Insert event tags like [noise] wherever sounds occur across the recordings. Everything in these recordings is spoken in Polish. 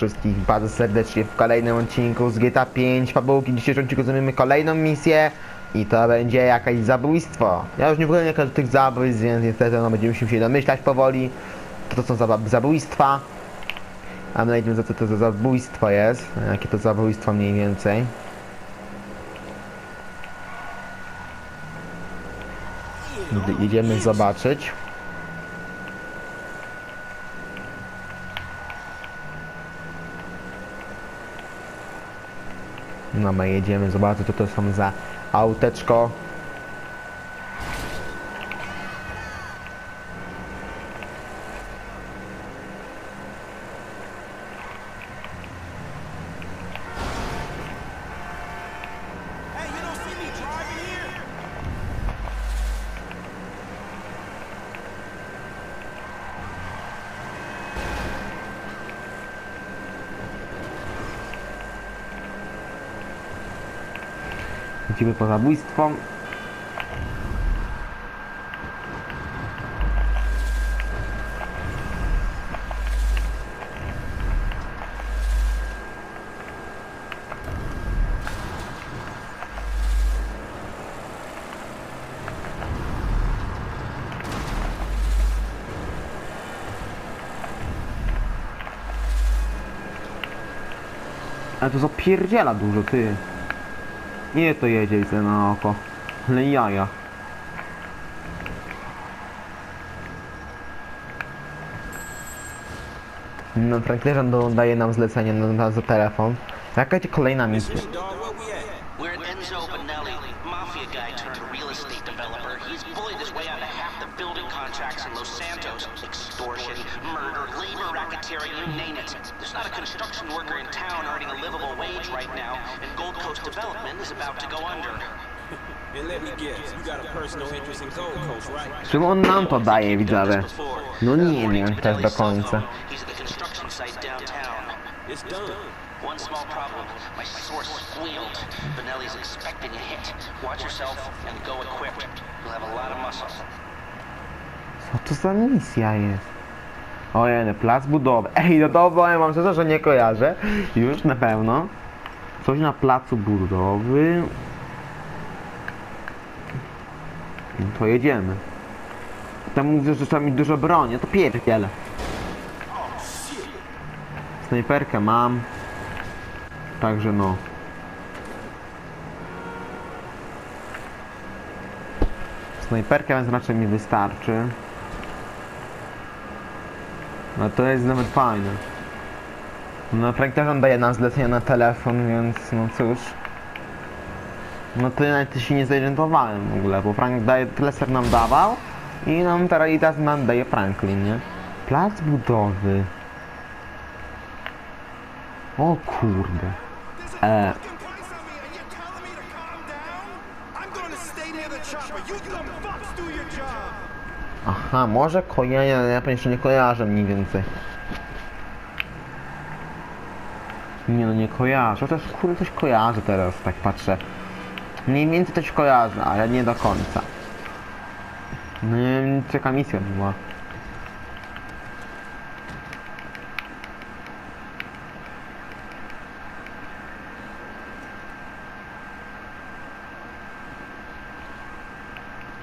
wszystkich bardzo serdecznie w kolejnym odcinku z GTA 5 Fabułki. W dzisiejszym odcinku zrobimy kolejną misję i to będzie jakieś zabójstwo. Ja już nie wyglądam jaka do tych zabójstw, więc niestety no, będziemy się domyślać powoli. To, to są zabójstwa. A my idziemy za co to za zabójstwo jest. Jakie to zabójstwo mniej więcej. Idziemy zobaczyć. No my jedziemy zobaczyć co to są za auteczko. Idziemy po zabójstwo. Ale to zapierdziela dużo, ty. Nie to jedzie widzę na oko. Ale jaja. No Franklerze daje nam zlecenie na, na za telefon. Jaka kolejna misja? Labor you name it. There's not a construction worker in town earning a livable wage right now, and Gold Coast Development is about to go under. [laughs] And let me guess, you got a personal interest in Gold Coast, right? Czym on nam to daje, widzowie? Before. No nie wiem According to też do Benelli's cell końca. He's at the construction site downtown. It's done. One small problem. My source squealed. Benelli's expecting a hit. Watch yourself and go equipped. You'll have a lot of muscle. Co to za misja jest? Ojej, plac budowy. [laughs] Ej, no to powiem wam szczerze, że nie kojarzę. Już na pewno. Coś na placu budowy. No to jedziemy. Tam mówię, że trzeba mieć dużo broni, to pierdziele. Snajperkę mam. Także no. Snajperkę więc raczej mi wystarczy. No to jest nawet fajne. No Frank on daje nam zlecenie na telefon, więc no cóż. No to ja nawet się nie zorientowałem w ogóle, bo Frank daje, Kleser nam dawał i nam teraz i teraz nam daje Franklin, nie? Plac budowy. O kurde. Gonna stay near the chopper. You dumb fucks do your job. Aha, może kojarzę, ale ja jeszcze nie kojarzę mniej więcej. Nie no, nie kojarzę. Chociaż kurde coś kojarzę teraz, tak patrzę. Mniej więcej coś kojarzę, ale nie do końca. No nie wiem, jaka misja była.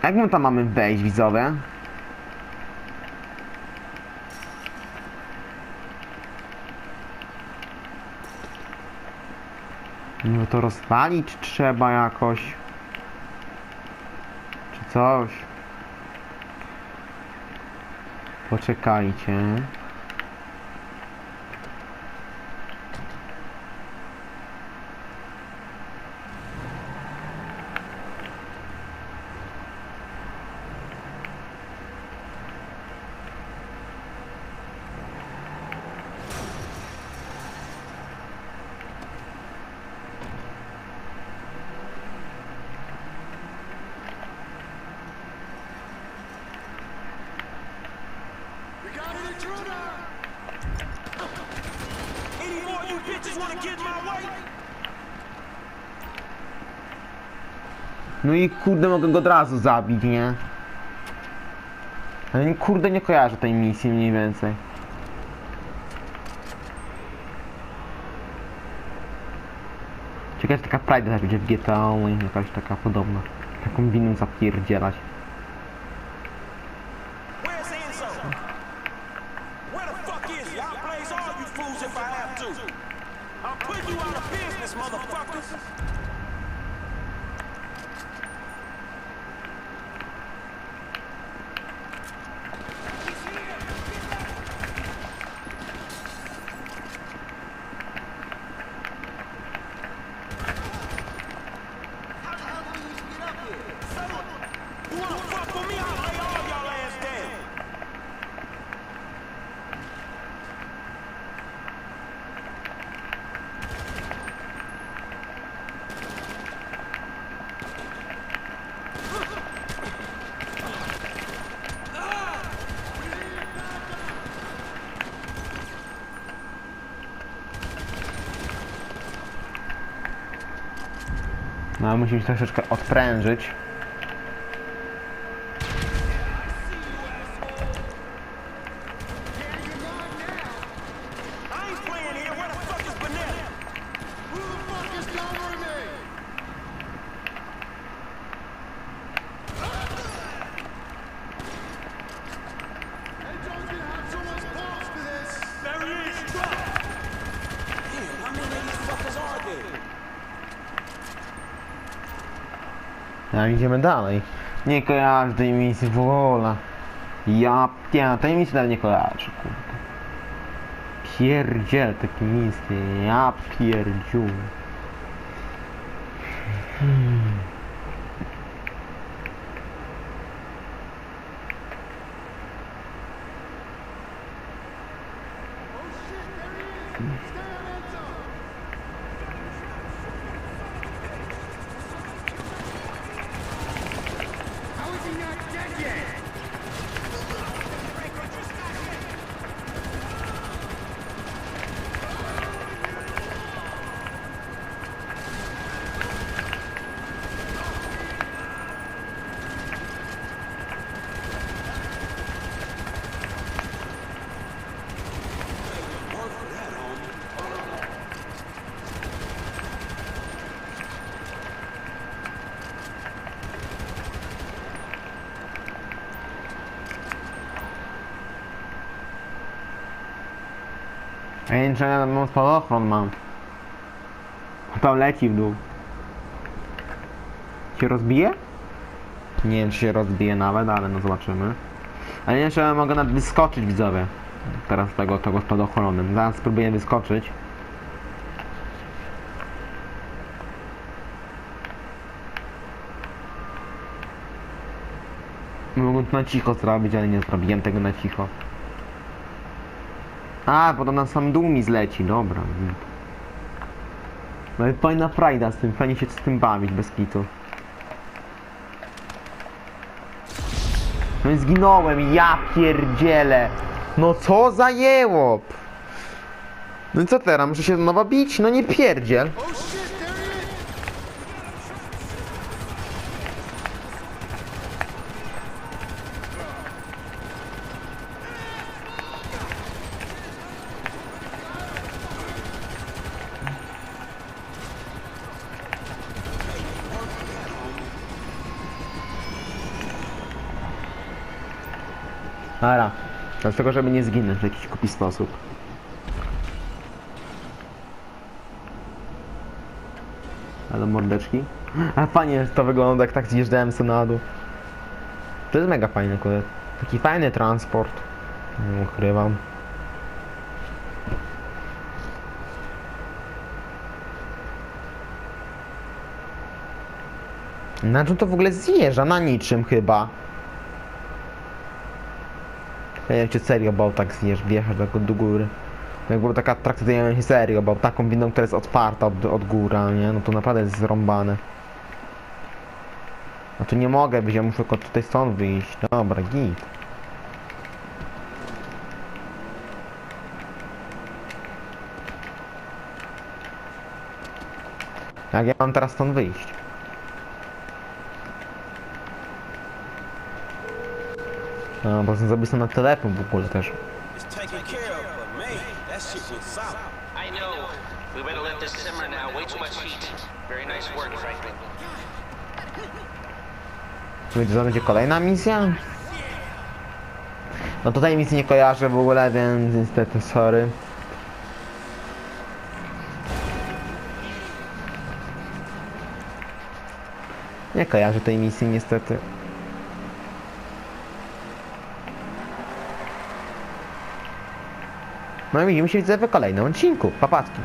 Jak my tam mamy wejść, widzowie? No to rozwalić trzeba jakoś. Czy coś. Poczekajcie. No i kurde mogę go od razu zabić, nie? Ale kurde nie kojarzę tej misji mniej więcej. Ciekawe, taka Pride zabić w GTA Online, jakaś taka podobna. Taką winą zapierdzielać. I'm putting you out of business, motherfuckers. You wanna fuck with me? No, musimy się troszeczkę odprężyć. I? A idziemy dalej. Nie kojarzę tej misji w ogóle. Ja, ja tej misji nawet nie kojarzę, kurde. Pierdziel takie misje, ja pierdziu. A ja nie wiem, czy mam spadochron mam. Tam leci w dół. Się rozbije? Nie wiem, czy się rozbije nawet, ale no zobaczymy. Ale nie wiem, czy ja mogę nawet wyskoczyć, widzowie. Teraz tego, tego spadochronem. Zaraz spróbuję wyskoczyć. Mogę to na cicho zrobić, ale nie zrobiłem tego na cicho. A, bo to na sam dół mi zleci, dobra. No i fajna frajda z tym, fajnie się z tym bawić bez kitu. No i zginąłem, ja pierdzielę. No co za jełop. No i co teraz, muszę się nowa bić? No nie pierdziel. Dobra. Dlatego, żeby nie zginąć w jakiś głupi sposób. Ale mordeczki. A fajnie to wygląda, jak tak zjeżdżałem sobie na dół. To jest mega fajny kurde. Taki fajny transport. Nie ukrywam. Na czym to w ogóle zjeżdża? Na niczym chyba. Ja nie wiem, czy serio bał tak zjesz, wjechać tak do góry. Jak była taka atrakcja, to ja się serio bał. Taką windą, która jest otwarta od, od góra, nie? No to naprawdę jest zrąbane. No tu nie mogę być, ja muszę tylko tutaj stąd wyjść. Dobra, git. Jak ja mam teraz stąd wyjść? No, bo jestem zabójstwo na telefon w ogóle też. I know. We better let this simmer now. Way too much heat. Very nice work, Franklin. Czy to będzie kolejna misja? No tutaj misji nie kojarzę w ogóle, więc niestety sorry. Nie kojarzę tej misji niestety. No i widzimy się w kolejnym odcinku. Papatki.